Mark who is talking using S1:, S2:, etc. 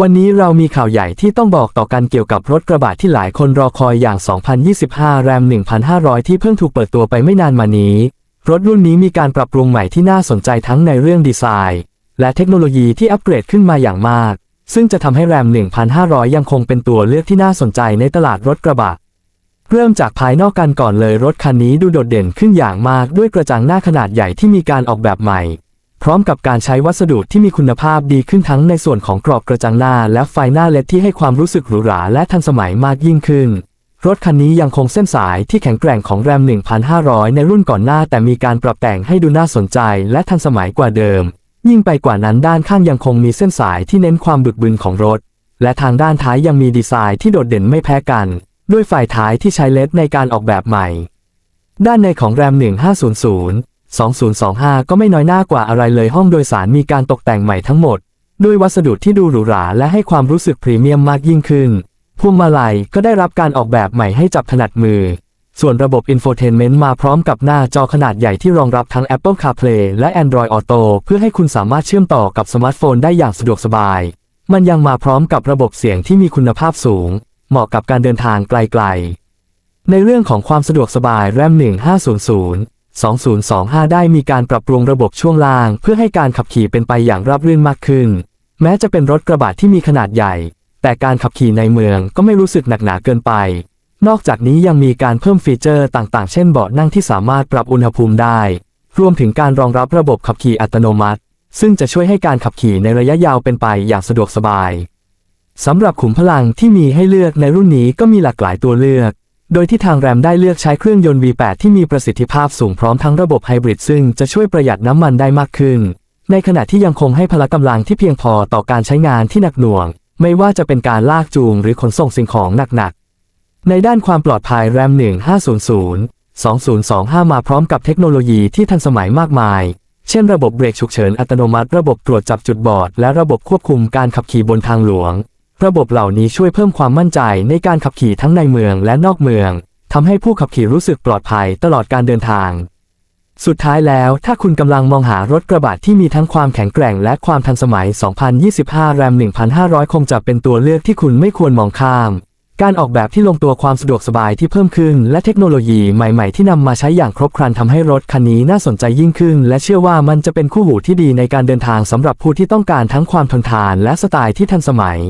S1: วันนี้เรามีข่าวใหญ่ที่ต้องบอกต่อกันเกี่ยวกับรถกระบะที่หลายคนรอคอยอย่าง 2025 RAM 1500 ที่เพิ่งถูกเปิดตัวไปไม่นานมานี้ รถรุ่นนี้มีการปรับปรุงใหม่ที่น่าสนใจทั้งในเรื่องดีไซน์ และเทคโนโลยีที่อัปเกรดขึ้นมาอย่างมาก ซึ่งจะทำให้ RAM 1500 ยังคงเป็นตัวเลือกที่น่าสนใจในตลาดรถกระบะ เริ่มจากภายนอกกันก่อนเลยรถคันนี้ดูโดดเด่นขึ้นอย่างมากด้วยกระจังหน้าขนาดใหญ่ที่มีการออกแบบใหม่ พร้อมกับการใช้วัสดุที่มีคุณภาพดีขึ้นทั้งในส่วนของกรอบกระจังหน้า และไฟหน้าเลดที่ให้ความรู้สึกหรูหราและทันสมัยมากยิ่งขึ้น รถคันนี้ยังคงเส้นสายที่แข็งแกร่งของแรม 1500 ในรุ่นก่อนหน้า แต่มีการปรับแต่งให้ดูน่าสนใจและทันสมัยกว่าเดิม ยิ่งไปกว่านั้นด้านข้างยังคงมีเส้นสายที่เน้นความบึกบึนของรถ และทางด้านท้ายยังมีดีไซน์ที่โดดเด่นไม่แพ้กัน ด้วยฝ่ายท้ายที่ใช้เลดในการออกแบบใหม่ ด้านในของแรม 1500 2025 ก็ไม่น้อยหน้ากว่าอะไรเลยห้องโดยสารมีการตกแต่งใหม่ทั้งหมด ด้วยวัสดุที่ดูหรูหราและให้ความรู้สึกพรีเมียมมากยิ่งขึ้น พวงมาลัยก็ได้รับการออกแบบใหม่ให้จับถนัดมือ ส่วนระบบ Infotainment มาพร้อมกับหน้าจอขนาดใหญ่ที่รองรับทั้ง Apple CarPlay และ Android Auto เพื่อให้คุณสามารถเชื่อมต่อกับสมาร์ทโฟนได้อย่างสะดวกสบาย มันยังมาพร้อมกับระบบเสียงที่มีคุณภาพสูง เหมาะกับการเดินทางไกลๆในเรื่องของความสะดวกสบาย RAM 1500 2025 ได้มีการปรับปรุงระบบช่วงล่าง เพื่อให้การขับขี่เป็นไปอย่างราบรื่นมากขึ้น แม้จะเป็นรถกระบะที่มีขนาดใหญ่ แต่การขับขี่ในเมืองก็ไม่รู้สึกหนักหนาเกินไป นอกจากนี้ยังมีการเพิ่มฟีเจอร์ต่างๆ เช่นเบาะนั่งที่สามารถปรับอุณหภูมิได้ รวมถึงการรองรับระบบขับขี่อัตโนมัติ ซึ่งจะช่วยให้การขับขี่ในระยะยาวเป็นไปอย่างสะดวกสบายสำหรับขุมพลังที่มีให้เลือกในรุ่นนี้ก็มีหลากหลายตัวเลือก โดยที่ทางแรมได้เลือกใช้เครื่องยนต์ V8 ที่มีประสิทธิภาพสูงพร้อมทั้งระบบไฮบริดซึ่งจะช่วยประหยัดน้ำมันได้มากขึ้น ในขณะที่ยังคงให้พละกำลังที่เพียงพอต่อการใช้งานที่หนักหน่วง ไม่ว่าจะเป็นการลากจูงหรือขนส่งสิ่งของหนักๆ ในด้านความปลอดภัยแรม 1500 2025 มาพร้อมกับเทคโนโลยีที่ทันสมัยมากมาย เช่นระบบเบรกฉุกเฉินอัตโนมัติ ระบบตรวจจับจุดบอด และระบบควบคุมการขับขี่บนทางหลวง ระบบเหล่านี้ช่วยเพิ่มความมั่นใจในการขับขี่ทั้งในเมืองและนอกเมืองทำให้ผู้ขับขี่รู้สึกปลอดภัยตลอดการเดินทาง สุดท้ายแล้วถ้าคุณกำลังมองหารถกระบะที่มีทั้งความแข็งแกร่งและความทันสมัย 2025 RAM 1500 คงจะเป็นตัวเลือกที่คุณไม่ควรมองข้าม การออกแบบที่ลงตัวความสะดวกสบายที่เพิ่มขึ้น และเทคโนโลยีใหม่ๆ ที่นำมาใช้อย่างครบครันทำให้รถคันนี้น่าสนใจยิ่งขึ้น และเชื่อว่ามันจะเป็นคู่หูที่ดีในการเดินทางสำหรับผู้ที่ต้องการทั้งความทนทานและสไตล์ที่ทันสมัย